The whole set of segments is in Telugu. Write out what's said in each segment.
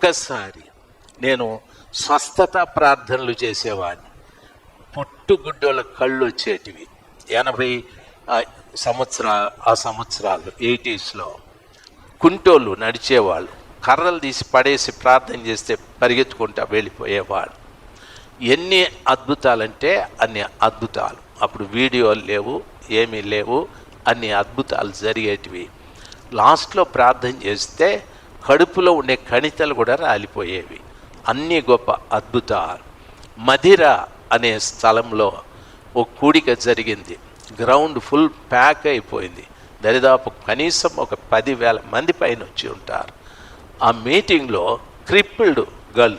ఒక్కసారి నేను స్వస్థత ప్రార్థనలు చేసేవాడిని. పుట్టుగుడ్డల కళ్ళు వచ్చేటివి. ఎనభై సంవత్సర సంవత్సరా ఆ సంవత్సరాలు ఎయిటీస్లో కుంటోళ్ళు నడిచేవాళ్ళు. కర్రలు తీసి పడేసి ప్రార్థన చేస్తే పరిగెత్తుకుంటా వెళ్ళిపోయేవాడు. ఎన్ని అద్భుతాలంటే అన్ని అద్భుతాలు. అప్పుడు వీడియోలు లేవు ఏమీ లేవు అన్ని అద్భుతాలు జరిగేటివి. లాస్ట్లో ప్రార్థన చేస్తే కడుపులో ఉండే కణితలు కూడా రాలిపోయేవి. అన్ని గొప్ప అద్భుతాలు. మధిర అనే స్థలంలో ఓ కూడిక జరిగింది. గ్రౌండ్ ఫుల్ ప్యాక్ అయిపోయింది. దరిదాపు కనీసం ఒక పదివేల మంది పైన వచ్చి ఉంటారు. ఆ మీటింగ్లో క్రిప్పిల్డ్ గర్ల్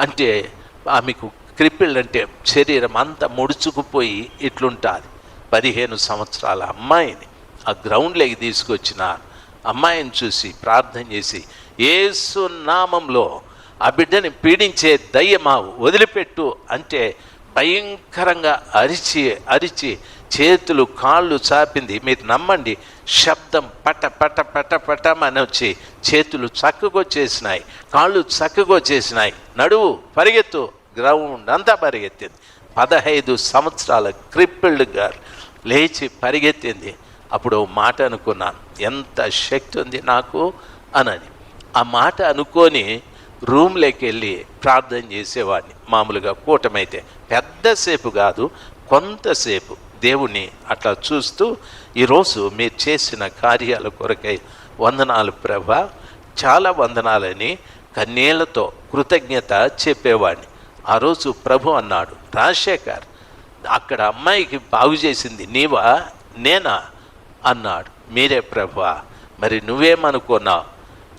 అంటే ఆమెకు క్రిప్పిల్డ్ అంటే శరీరం అంతా ముడుచుకుపోయి ఇట్లుంటుంది. పదిహేను సంవత్సరాల అమ్మాయిని ఆ గ్రౌండ్లోకి తీసుకొచ్చినారు. అమ్మాయిని చూసి ప్రార్థన చేసి ఏసు నామంలో ఆ బిడ్డని పీడించే దయ్యమా వదిలిపెట్టు అంటే భయంకరంగా అరిచి అరిచి చేతులు కాళ్ళు చాపింది. మీరు నమ్మండి శబ్దం పట పట పట పటమని వచ్చి చేతులు చక్కగొచ్చేసినాయి కాళ్ళు చక్కగొచ్చేసినాయి. నడువు పరిగెత్తు గ్రౌండ్ అంతా పరిగెత్తింది. పదహైదు సంవత్సరాల క్రిప్పిల్డ్ గారు లేచి పరిగెత్తింది. అప్పుడు మాట అనుకున్నాను. ఎంత శక్తి ఉంది నాకు? అనని. ఆ మాట అనుకొని రూమ్లోకి వెళ్ళి ప్రార్థన చేసేవాడిని. మామూలుగా కూటమైతే పెద్దసేపు కాదు కొంతసేపు దేవుణ్ణి అట్లా చూస్తూ ఈరోజు మీరు చేసిన కార్యాల కొరకై వందనాలు ప్రభ చాలా వందనాలని కన్నీళ్ళతో కృతజ్ఞత చెప్పేవాడిని. ఆ రోజు ప్రభు అన్నాడు రాజశేఖర్ అక్కడ అమ్మాయికి బాగు చేసింది నీవా? నేనా? అన్నాడు. మీరే ప్రభా మరి నువ్వేమనుకున్నావు?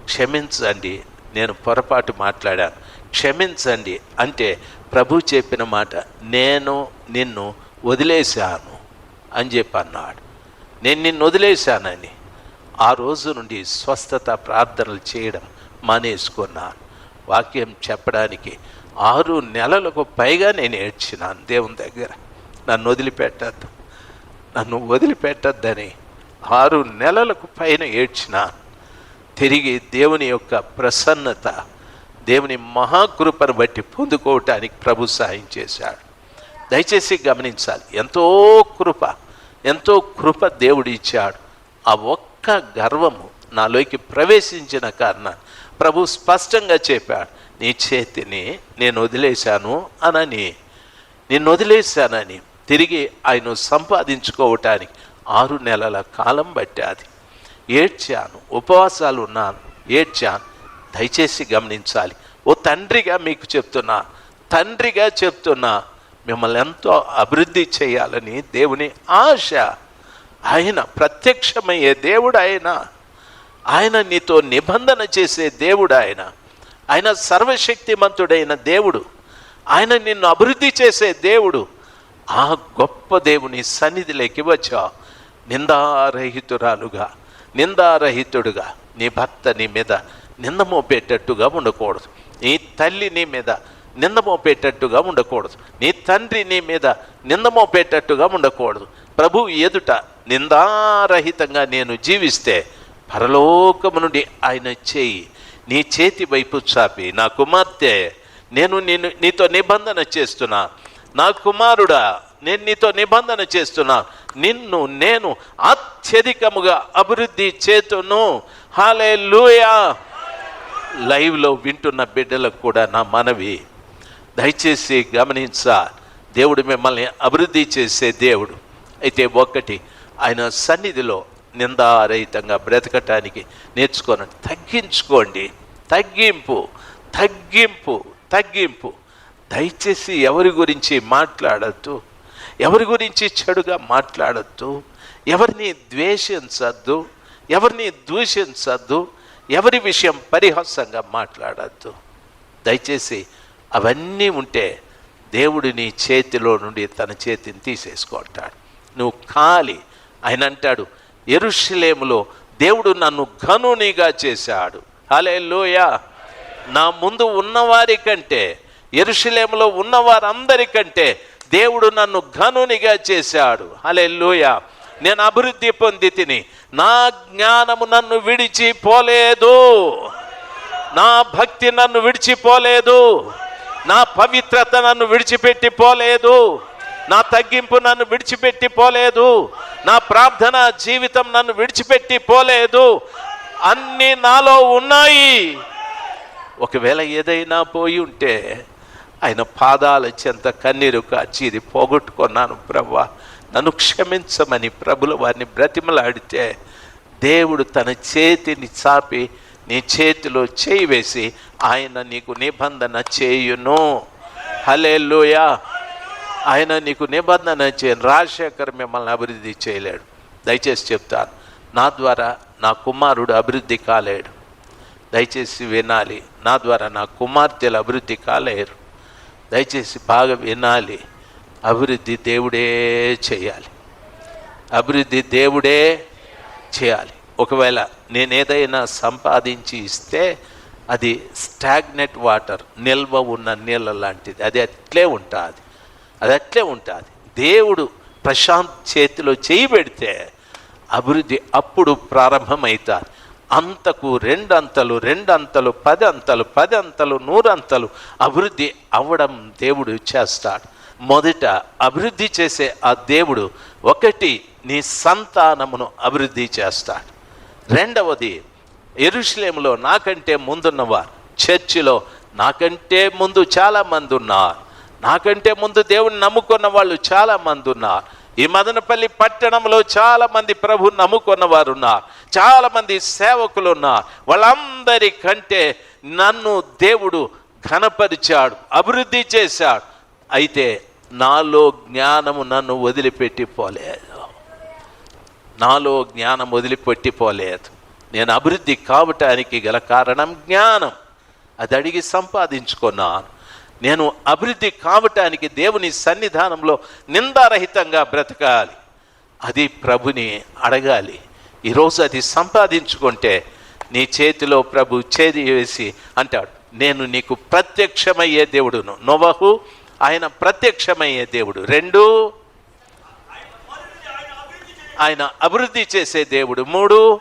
క్షమించండి నేను పొరపాటు మాట్లాడాను. క్షమించండి అంటే ప్రభు చెప్పిన మాట నేను నిన్ను వదిలేశాను అని చెప్పి అన్నాడు. నేను నిన్ను వదిలేశానని ఆ రోజు నుండి స్వస్థత ప్రార్థనలు చేయడం మానేసుకున్నాను. వాక్యం చెప్పడానికి ఆరు నెలలకు పైగా నేను ఏడ్చినాను దేవుని దగ్గర. నన్ను వదిలిపెట్టద్దు. నన్ను వదిలిపెట్టద్దని ఆరు నెలలకు పైన ఏడ్చినాను తిరిగి దేవుని యొక్క ప్రసన్నత దేవుని మహాకృపను బట్టి పొందుకోవటానికి ప్రభు సహాయం చేశాడు. దయచేసి గమనించాలి ఎంతో కృప ఎంతో కృప దేవుడు ఇచ్చాడు. ఆ ఒక్క గర్వము నాలోకి ప్రవేశించిన కారణం ప్రభు స్పష్టంగా చెప్పాడు నీ చేతిని నేను వదిలేశాను అనని నిన్ను వదిలేశానని తిరిగి ఆయన సంపాదించుకోవటానికి ఆరు నెలల కాలం పట్టాది ఏడ్చాను ఉపవాసాలు ఉన్నాను ఏడ్చాను. దయచేసి గమనించాలి. ఓ తండ్రిగా మీకు చెప్తున్నా తండ్రిగా చెప్తున్నా మిమ్మల్ని ఎంతో అభివృద్ధి చేయాలని దేవుని ఆశ. ఆయన ప్రత్యక్షమయ్యే దేవుడు ఆయన. ఆయన నీతో నిబంధన చేసే దేవుడు ఆయన. ఆయన సర్వశక్తిమంతుడైన దేవుడు. ఆయన నిన్ను అభివృద్ధి చేసే దేవుడు. ఆ గొప్ప దేవుని సన్నిధిలోకి వచ్చా నిందారహితురాలుగా నిందారహితుడుగా నీ భర్త నీ మీద నింద మోపేటట్టుగా ఉండకూడదు. నీ తల్లి నీ మీద నింద మోపేటట్టుగా ఉండకూడదు. నీ తండ్రి నీ మీద నింద మోపేటట్టుగా ఉండకూడదు. ప్రభు ఎదుట నిందారహితంగా నేను జీవిస్తే పరలోకము నుండి ఆయన చేయి నీ చేతి వైపు చాపి నా కుమార్తె నేను నేను నీతో నిబంధన చేస్తున్నా. నా కుమారుడా నేను నీతో నిబంధన చేస్తున్నా. నిన్ను నేను అత్యధికముగా అభివృద్ధి చేతును. హాలే లైవ్లో వింటున్న బిడ్డలకు కూడా నా మనవి. దయచేసి గమనించా. దేవుడు మిమ్మల్ని అభివృద్ధి చేసే దేవుడు. అయితే ఒక్కటి ఆయన సన్నిధిలో నిందారహితంగా బ్రతకటానికి నేర్చుకోనండి తగ్గించుకోండి. తగ్గింపు తగ్గింపు తగ్గింపు. దయచేసి ఎవరి గురించి మాట్లాడద్దు. ఎవరి గురించి చెడుగా మాట్లాడద్దు ఎవరిని ద్వేషించద్దు ఎవరిని దూషించద్దు ఎవరి విషయం పరిహాసంగా మాట్లాడద్దు. దయచేసి అవన్నీ ఉంటే దేవుడు నీ చేతిలో నుండి తన చేతిని తీసేసుకుంటాడు. నువ్వు కాలి ఆయన అంటాడు ఎరుషులేములో దేవుడు నన్ను ఘనునిగా చేశాడు. హలే నా ముందు ఉన్నవారి కంటే ఎరుషులేములో ఉన్నవారందరికంటే దేవుడు నన్ను ఘనునిగా చేశాడు. హలే నేను అభివృద్ధి పొంది తిని నా జ్ఞానము నన్ను విడిచిపోలేదు. నా భక్తి నన్ను విడిచిపోలేదు. నా పవిత్రత నన్ను విడిచిపెట్టి పోలేదు నా తగ్గింపు నన్ను విడిచిపెట్టి పోలేదు నా ప్రార్థన జీవితం నన్ను విడిచిపెట్టి పోలేదు అన్నీ నాలో ఉన్నాయి. ఒకవేళ ఏదైనా పోయి ఉంటే ఆయన పాదాల చెంత కన్నీరు కాచి ఇది పోగొట్టుకున్నాను ప్రభా నన్ను క్షమించమని ప్రభుల వారిని బ్రతిమలాడితే దేవుడు తన చేతిని చాపి నీ చేతిలో చేయి వేసి ఆయన నీకు నిబంధన చేయును. హలేలుయా ఆయన నీకు నిబంధన చేయను రాజశేఖర్ మిమ్మల్ని అభివృద్ధి చేయలేడు. దయచేసి చెప్తాను. నా ద్వారా నా కుమారుడు అభివృద్ధి కాలేడు. దయచేసి వినాలి. నా ద్వారా నా కుమార్తెలు అభివృద్ధి కాలేరు. దయచేసి బాగా వినాలి. అభివృద్ధి దేవుడే చేయాలి. అభివృద్ధి దేవుడే చేయాలి. ఒకవేళ నేను ఏదైనా సంపాదించి ఇస్తే అది స్టాగ్నెట్ వాటర్ నిల్వ ఉన్న నీళ్ళ లాంటిది. అది అట్లే ఉంటుంది. అది అట్లే ఉంటుంది. దేవుడు ప్రశాంత్ చేతిలో చేయి పెడితే అభివృద్ధి అప్పుడు ప్రారంభమవుతుంది. అంతకు రెండంతలు రెండంతలు పది అంతలు పది అంతలు నూరంతలు అభివృద్ధి అవ్వడం దేవుడు చేస్తాడు. మొదట అభివృద్ధి చేసే ఆ దేవుడు ఒకటి నీ సంతానమును అభివృద్ధి చేస్తాడు. రెండవది ఎరుషలేములో నాకంటే ముందున్నవారు చర్చిలో నాకంటే ముందు చాలామంది ఉన్నారు. నాకంటే ముందు దేవుని నమ్ముకున్న వాళ్ళు చాలామంది ఉన్నారు. ఈ మదనపల్లి పట్టణంలో చాలా మంది ప్రభు నమ్ముకున్న వారు ఉన్నారు చాలా మంది సేవకులు ఉన్నారు వాళ్ళందరికంటే నన్ను దేవుడు ఘనపరిచాడు అభివృద్ధి చేశాడు. అయితే నాలో జ్ఞానము నన్ను వదిలిపెట్టి పోలేదు నాలో జ్ఞానం వదిలిపెట్టి పోలేదు నేను అభివృద్ధి కావటానికి గల కారణం జ్ఞానం. అది అడిగి సంపాదించుకున్నాను. నేను అభివృద్ధి కావటానికి దేవుని సన్నిధానంలో నిందారహితంగా బ్రతకాలి. అది ప్రభుని అడగాలి. ఈరోజు అది సంపాదించుకుంటే నీ చేతిలో ప్రభు చేది వేసి అంటాడు నేను నీకు ప్రత్యక్షమయ్యే దేవుడును. నోవహు ఆయన ప్రత్యక్షమయ్యే దేవుడు. రెండు ఆయన అభివృద్ధి చేసే దేవుడు. మూడు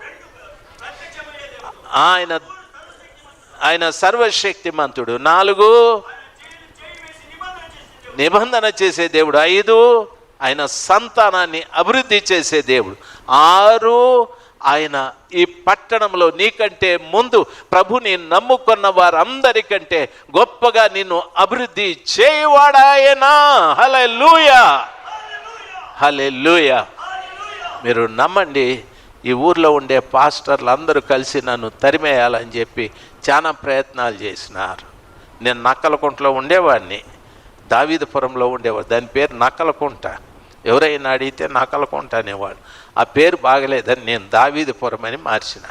ఆయన ఆయన సర్వశక్తిమంతుడు. నాలుగు నిబంధన చేసే దేవుడు ఐదు ఆయన సంతానాన్ని అభివృద్ధి చేసే దేవుడు. ఆరు ఆయన ఈ పట్టణంలో నీకంటే ముందు ప్రభుని నమ్ముకున్న వారందరికంటే గొప్పగా నిన్ను అభివృద్ధి చేయవాడాయనా హలే లూయా హలే మీరు నమ్మండి ఈ ఊర్లో ఉండే పాస్టర్లు అందరూ కలిసి నన్ను తరిమేయాలని చెప్పి చాలా ప్రయత్నాలు చేసినారు. నేను నక్కలకుంటలో ఉండేవాడిని. దావీదపురంలో ఉండేవాడు. దాని పేరు నక్కలకుంట ఎవరైనా అడిగితే నక్కలకుంట అనేవాడు. ఆ పేరు బాగలేదని నేను దావీదపురం అని మార్చిన.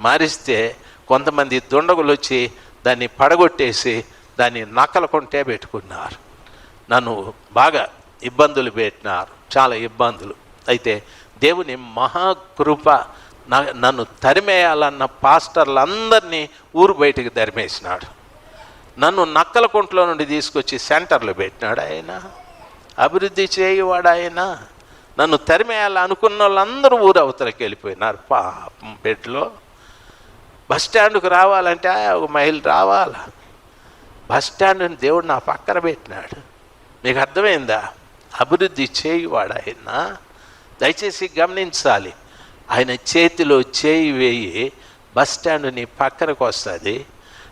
మారిస్తే కొంతమంది దుండగులు వచ్చి దాన్ని పడగొట్టేసి దాన్ని నక్కలకుంటే పెట్టుకున్నారు. నన్ను బాగా ఇబ్బందులు పెట్టినారు. చాలా ఇబ్బందులు. అయితే దేవుని మహాకృప నన్ను తరిమేయాలన్న పాస్టర్లందరినీ ఊరు బయటికి తరిమేసినాడు. నన్ను నక్కల కొంట్లో నుండి తీసుకొచ్చి సెంటర్లో పెట్టినాడు ఆయన. అభివృద్ధి చేయవాడు ఆయన. నన్ను తరిమేయాలి అనుకున్న వాళ్ళందరూ ఊరు అవతలకి వెళ్ళిపోయినారు. పాపం బెడ్లో. బస్ స్టాండ్కు రావాలంటే ఒక మహిళ రావాలా? బస్ స్టాండ్ని దేవుడు నా పక్కన పెట్టినాడు. మీకు అర్థమైందా? అభివృద్ధి చేయువాడు ఆయన. దయచేసి గమనించాలి. ఆయన చేతిలో చేయి వేయి బస్ స్టాండ్ నీ పక్కనకు వస్తుంది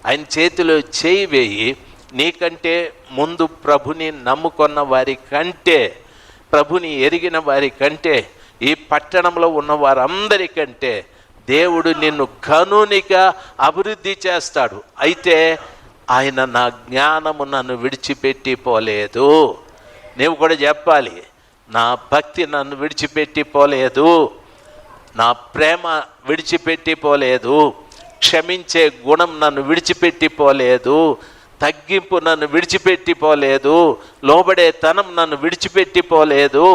ఆయన చేతిలో చేయి వేయి నీకంటే ముందు ప్రభుని నమ్ముకున్న వారి కంటే ప్రభుని ఎరిగిన వారి కంటే ఈ పట్టణంలో ఉన్న వారందరికంటే దేవుడు నిన్ను కనునిగా అభివృద్ధి చేస్తాడు. అయితే ఆయన నా జ్ఞానము నన్ను విడిచిపెట్టి పోలేదు. నీవు కూడా చెప్పాలి నా భక్తి నన్ను విడిచిపెట్టి పోలేదు. నా ప్రేమ విడిచిపెట్టి పోలేదు. క్షమించే గుణం నన్ను విడిచిపెట్టిపోలేదు తగ్గింపు నన్ను విడిచిపెట్టిపోలేదు లోబడే తనం నన్ను విడిచిపెట్టి పోలేదు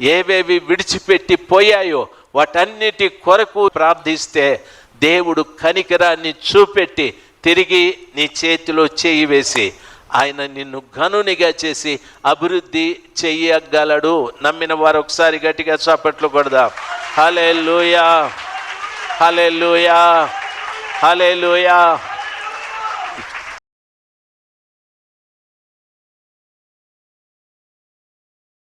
ఏవేవి విడిచిపెట్టి పోయాయో వాటన్నిటి కొరకు ప్రార్థిస్తే దేవుడు కనికరాన్ని చూపెట్టి తిరిగి నీ చేతిలో చేయి వేసి ఆయన నిన్ను ఘనునిగా చేసి అభివృద్ధి చెయ్యగలడు. నమ్మిన వారు ఒకసారి గట్టిగా చాపట్లు కొడదాం. హలే లూయా హలే లూయా హలే లూయా